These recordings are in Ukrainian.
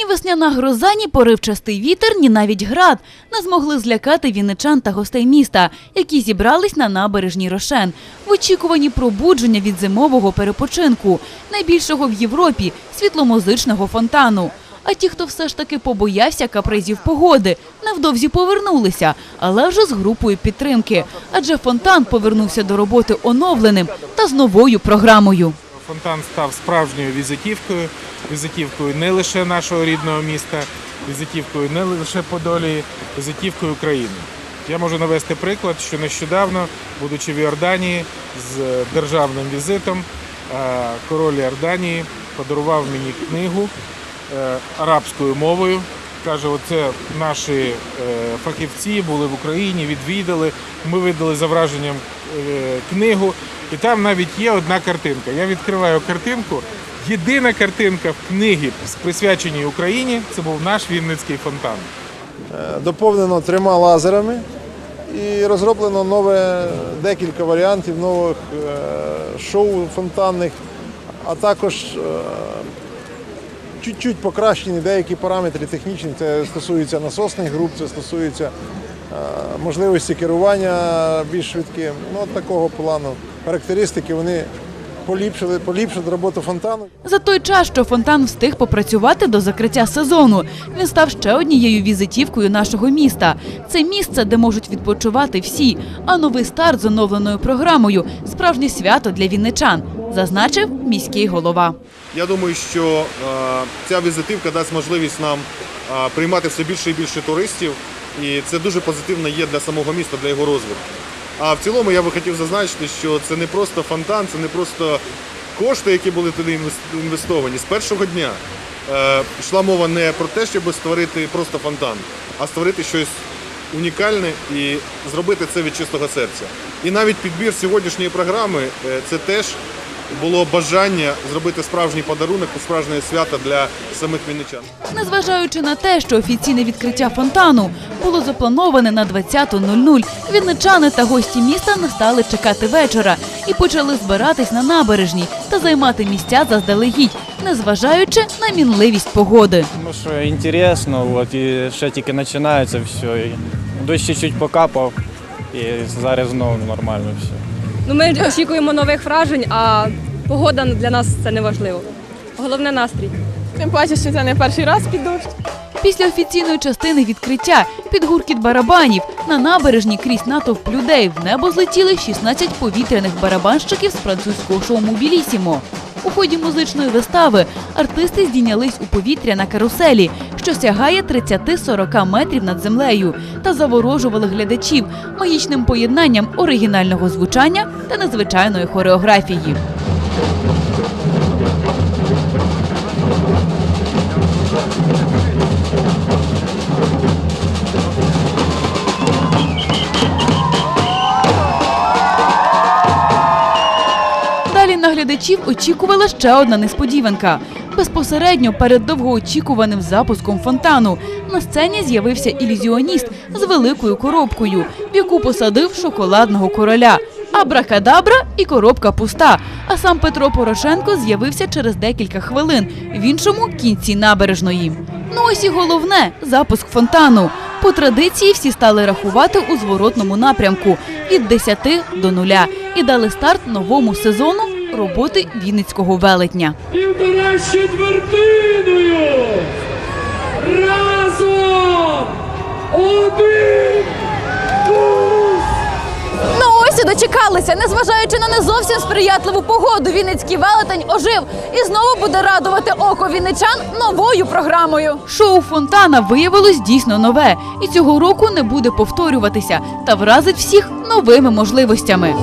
Ні весняна гроза, ні поривчастий вітер, ні навіть град не змогли злякати вінничан та гостей міста, які зібрались на набережній Рошен в очікуванні пробудження від зимового перепочинку, найбільшого в Європі світломузичного фонтану. А ті, хто все ж таки побоявся капризів погоди, невдовзі повернулися, але вже з групою підтримки. Адже фонтан повернувся до роботи оновленим та з новою програмою. Фонтан став справжньою візитівкою, візитівкою не лише нашого рідного міста, візитівкою не лише Подолії, візитівкою України. Я можу навести приклад, що нещодавно, будучи в Іорданії з державним візитом, е, король Іорданії подарував мені книгу е, арабською мовою. Каже, оце наші е, фахівці були в Україні, відвідали. Ми видали за враженням е, книгу, і там навіть є одна картинка. Я відкриваю картинку. Єдина картинка в книгі, присвяченій Україні, це був наш Вінницький фонтан. Е, доповнено трьома лазерами і розроблено нове декілька варіантів нових шоу фонтанних, а також чуть-чуть покращені деякі параметри технічні. Це стосується насосних груп, це стосується е, можливості керування більш швидким. Ну, такого плану характеристики вони поліпшили, поліпшили роботу фонтану. За той час, що фонтан встиг попрацювати до закриття сезону, він став ще однією візитівкою нашого міста. Це місце, де можуть відпочивати всі. А новий старт з оновленою програмою справжнє свято для вінничан, зазначив міський голова. Я думаю, що е, ця візитивка дасть можливість нам е, приймати все більше і більше туристів, і це дуже позитивно є для самого міста, для його розвитку. А в цілому я би хотів зазначити, що це не просто фонтан, це не просто кошти, які були туди інвестовані. З першого дня е, йшла мова не про те, щоб створити просто фонтан, а створити щось унікальне і зробити це від чистого серця. І навіть підбір сьогоднішньої програми це теж було бажання зробити справжній подарунок, у справжнє свято для самих вінничан. Незважаючи на те, що офіційне відкриття фонтану було заплановане на 20.00, вінничани та гості міста не стали чекати вечора і почали збиратись на набережній та займати місця заздалегідь, незважаючи на мінливість погоди. Тому що інтересно, от, і ще тільки починається все. І дощ чуть-чуть покапав, і зараз знову нормально все. Ну, ми очікуємо нових вражень, а погода для нас це не важливо. Головне настрій. Тим паче, що це не перший раз під дощ. Після офіційної частини відкриття під гуркіт барабанів на набережні крізь натовп людей в небо злетіли 16 повітряних барабанщиків з французького шоу «Мобілісімо». У ході музичної вистави артисти здійнялись у повітря на каруселі, що сягає 30-40 метрів над землею, та заворожували глядачів магічним поєднанням оригінального звучання та незвичайної хореографії. Глядачів очікувала ще одна несподіванка. Безпосередньо перед довгоочікуваним запуском фонтану на сцені з'явився ілюзіоніст з великою коробкою, в яку посадив шоколадного короля. Абракадабра і коробка пуста. А сам Петро Порошенко з'явився через декілька хвилин в іншому кінці набережної. Ну ось і головне запуск фонтану. По традиції всі стали рахувати у зворотному напрямку від 10 до 0 і дали старт новому сезону роботи Вінницького велетня. Півтора з четвертиною. Разом. Один. Ну ось і дочекалися. Незважаючи на не зовсім сприятливу погоду, Вінницький велетень ожив і знову буде радувати око вінничан новою програмою. Шоу фонтана виявилось дійсно нове і цього року не буде повторюватися та вразить всіх новими можливостями.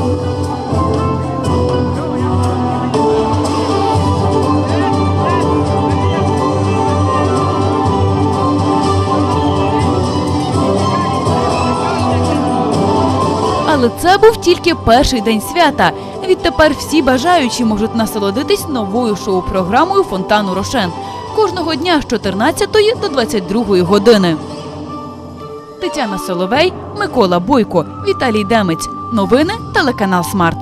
Але це був тільки перший день свята. Відтепер всі бажаючі можуть насолодитись новою шоу-програмою Фонтану Рошен кожного дня з 14 до 22 години. Тетяна Соловей, Микола Бойко, Віталій Демець. Новини телеканал Смарт.